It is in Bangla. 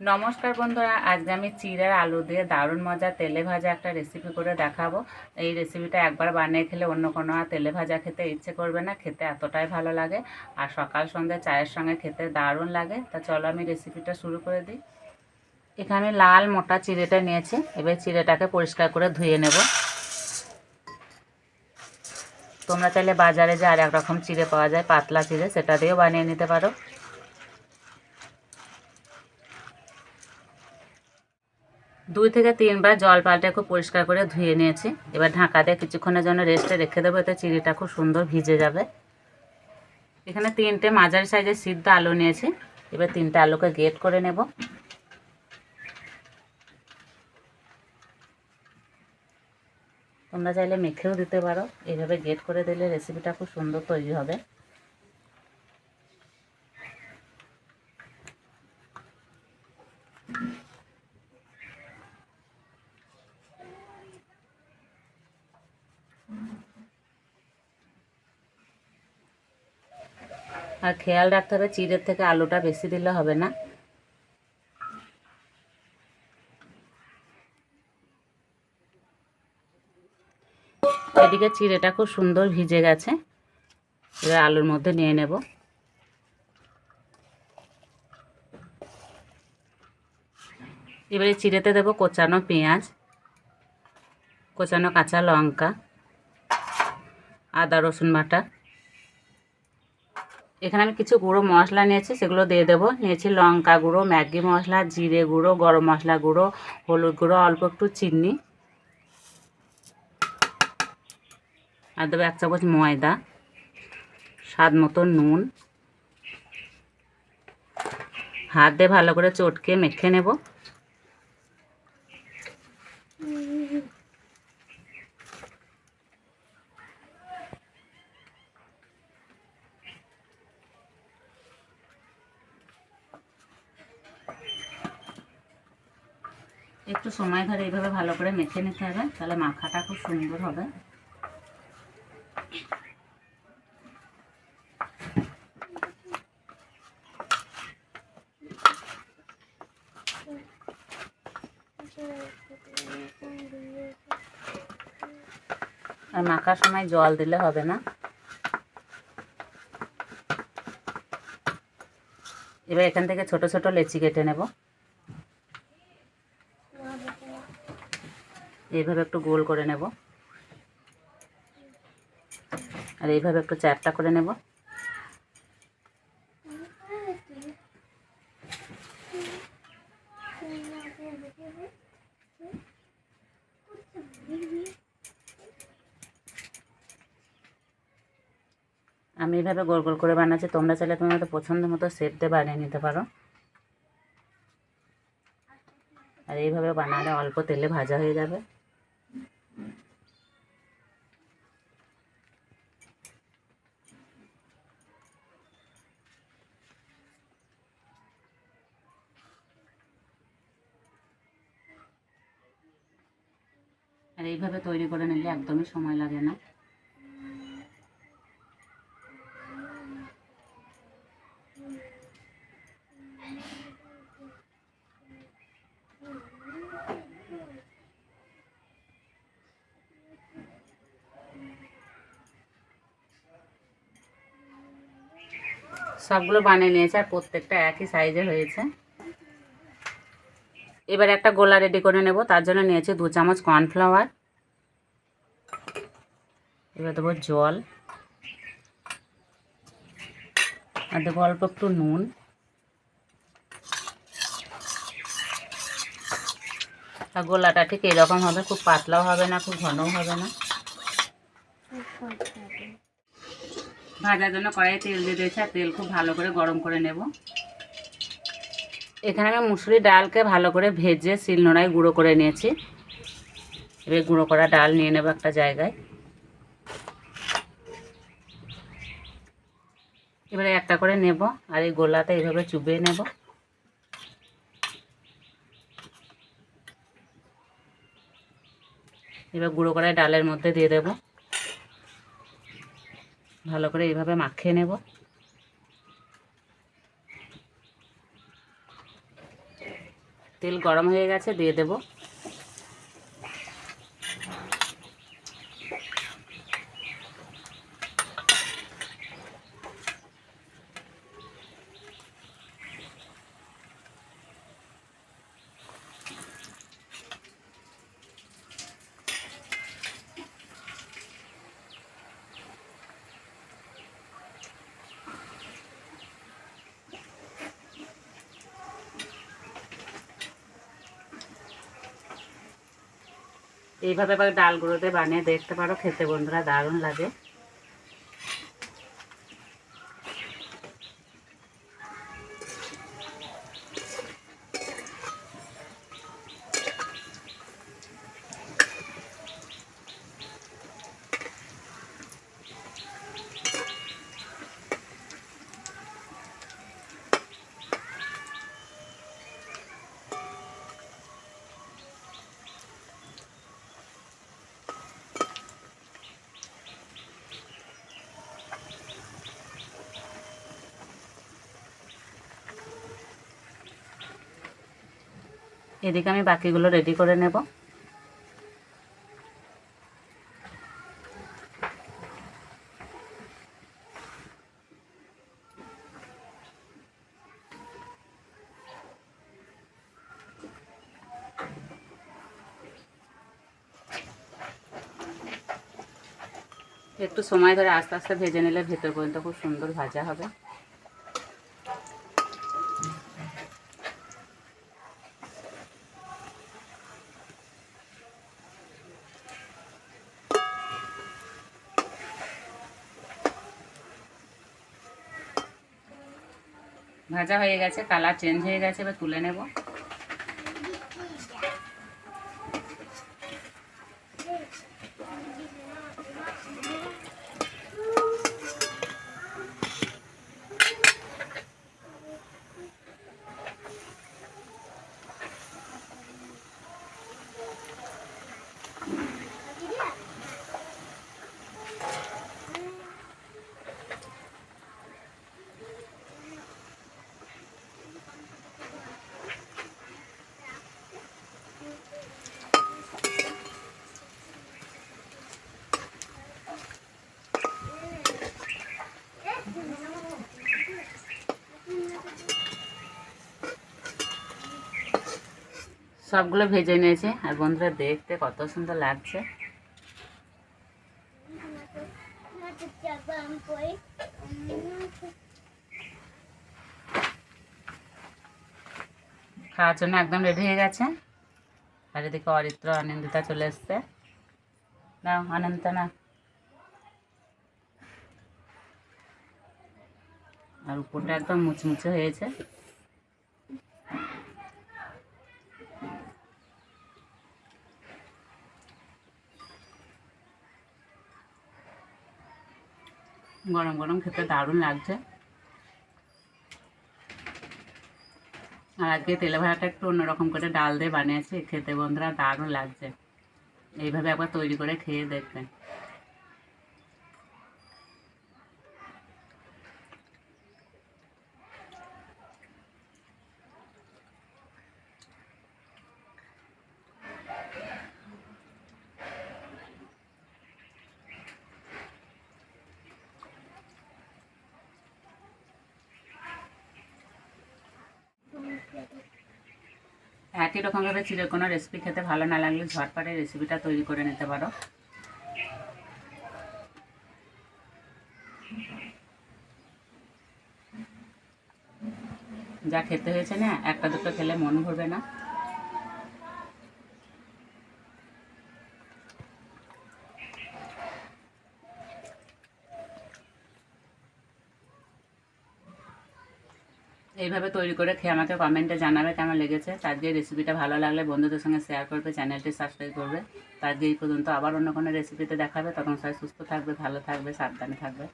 নমস্কার বন্ধুরা, আজকে আমি চিড়ের আলু দিয়ে দারুণ মজা তেলে ভাজা একটা রেসিপি করে দেখাবো। এই রেসিপিটা একবার বানিয়ে খেলে অন্য কোনো আর তেলে ভাজা খেতে ইচ্ছে করবে না, খেতে এতটাই ভালো লাগে। আর সকাল সন্ধ্যে চায়ের সঙ্গে খেতে দারুণ লাগে। তা চলো আমি রেসিপিটা শুরু করে দিই। এখানে লাল মোটা চিড়েটা নিয়েছি, এবার চিড়েটাকে পরিষ্কার করে ধুয়ে নেব। তোমরা চাইলে বাজারে যে আর এক রকম চিড়ে পাওয়া যায়, পাতলা চিড়ে, সেটা দিয়েও বানিয়ে নিতে পারো। দুই থেকে তিনবার জল পাল্টে খুব পরিষ্কার করে ধুয়ে নিয়েছি। এবার ঢাকা দিয়ে কিছুক্ষণের জন্য রেস্টে রেখে দেবো, এতে চিড়িটা খুব সুন্দর ভিজে যাবে। এখানে তিনটে মাঝারি সাইজের সিদ্ধ আলু নিয়েছি, এবার তিনটে আলুকে গেট করে নেব। তোমরা চাইলে মেখেও দিতে পারো, এইভাবে গেট করে দিলে রেসিপিটা খুব সুন্দর তৈরি হবে। আর খেয়াল রাখতে হবে, চিড়ের থেকে আলুটা বেশি দিলে হবে না। এদিকে চিড়েটা খুব সুন্দর ভিজে গেছে। এবার আলুর মধ্যে নিয়ে নেব। এবারে চিড়েতে দেবো কোচানো পেঁয়াজ, কোচানো কাঁচা লঙ্কা, আদা রসুন বাটা। এখানে আমি কিছু গুঁড়ো মশলা নিয়েছি, সেগুলো দিয়ে দেবো। নিয়েছি লঙ্কা গুঁড়ো, ম্যাগি মশলা, জিরে গুঁড়ো, গরম মশলা গুঁড়ো, হলুদ গুঁড়ো, অল্প একটু চিনি। আর দেবো এক চামচ ময়দা, স্বাদ মতো নুন। হাত দিয়ে ভালো করে চটকে মেখে নেব। একটু সময় ধরে এইভাবে ভালো করে মেখে নিতে হবে, তাহলে মাখাটা খুব সুন্দর হবে। আর মাখার সময় জল দিলে হবে না। এবার এখান থেকে ছোট ছোট লেচি কেটে নেব। এইভাবে একটু গোল করে নেব। আর এইভাবে একটু চারটা করে নেব। আমি এইভাবে গোল গোল করে বানাচ্ছি। তোমরা চাইলে তোমাদের পছন্দ মতো দিয়ে বানিয়ে নিতে পারো। আর এইভাবে বানালে অল্প তেলে ভাজা হয়ে যাবে। আর এইভাবে তৈরি করে নিলে একদমই সময় লাগে না। সবগুলো বানিয়ে নিয়েছে আর প্রত্যেকটা একই সাইজে হয়েছে। এবার একটা গোলা রেডি করে নেব, তার জন্য নিয়েছি দু চামচ কর্নফ্লাওয়ার এবার দেবো জল, আর দেবো অল্প একটু নুন। আর গোলাটা ঠিক এরকম হবে, খুব পাতলাও হবে না, খুব ঘনও হবে না। ভাজার জন্য কড়াইয়ে তেল দিয়ে দিয়েছি, আর তেল খুব ভালো করে গরম করে নেব। এখানে আমি মুসুরি ডালকে ভালো করে ভেজে শিলনোড়ায় গুঁড়ো করে নিয়েছি। এবার গুঁড়ো করা ডাল নিয়ে নেব একটা জায়গায়। এবারে একটা করে নেব আর এই গোলাতে এইভাবে চুবিয়ে নেব। এবার গুঁড়ো করা ডালের মধ্যে দিয়ে দেব। ভালো করে এইভাবে মাখিয়ে নেব। তেল গরম হয়ে গেছে দিয়ে দেব। এইভাবে ডালগুলোতে বানিয়ে দেখতে পারো খেতে বন্ধুরা দারুণ লাগে। এদিকে আমি বাকিগুলো রেডি করে নেব। একটু সময় ধরে আস্তে আস্তে ভেজে নিলে ভেতর পর্যন্ত খুব সুন্দর ভাজা হবে। ভাজা হয়ে গেছে কালার চেঞ্জ হয়ে গেছে এবার তুলে নেব। সবগুলো ভেজে নিয়েছি। আর বন্ধুরা, দেখতে কত সুন্দর লাগছে। খাওয়ার জন্য একদম রেডি হয়ে গেছে। আর এদিকে অরিত্র আনন্দিতা চলে এসছে। না আনন্দিতা না আর উপরটা একদম মুচমুচে হয়েছে। গরম গরম খেতে দারুণ লাগছে। আর আজকে তেলে ভাড়াটা একটু অন্যরকম করে ডাল দিয়ে বানিয়েছি, খেতে বন্ধুরা দারুণ লাগছে। এইভাবে একবার তৈরি করে খেয়ে দেখবেন। একই রকমভাবে চিড়ে কোনো রেসিপি খেতে ভালো না লাগলে ঝটপটে রেসিপিটা তৈরি করে নিতে পারো। যা খেতে হয়েছে না, একটা দুটো খেলে মন ভরবে না। এইভাবে তৈরি করে খেয়ে আমাকে কমেন্টে জানাবে কেমন লেগেছে। তার যে রেসিপিটা ভালো লাগলে বন্ধুদের সঙ্গে শেয়ার করবে চ্যানেলটি সাবস্ক্রাইব করবে। তার যে এই পর্যন্ত আবার অন্য কোনো রেসিপিতে দেখাবে, তখন সবাই সুস্থ থাকবে, ভালো থাকবে, সাবধানে থাকবে।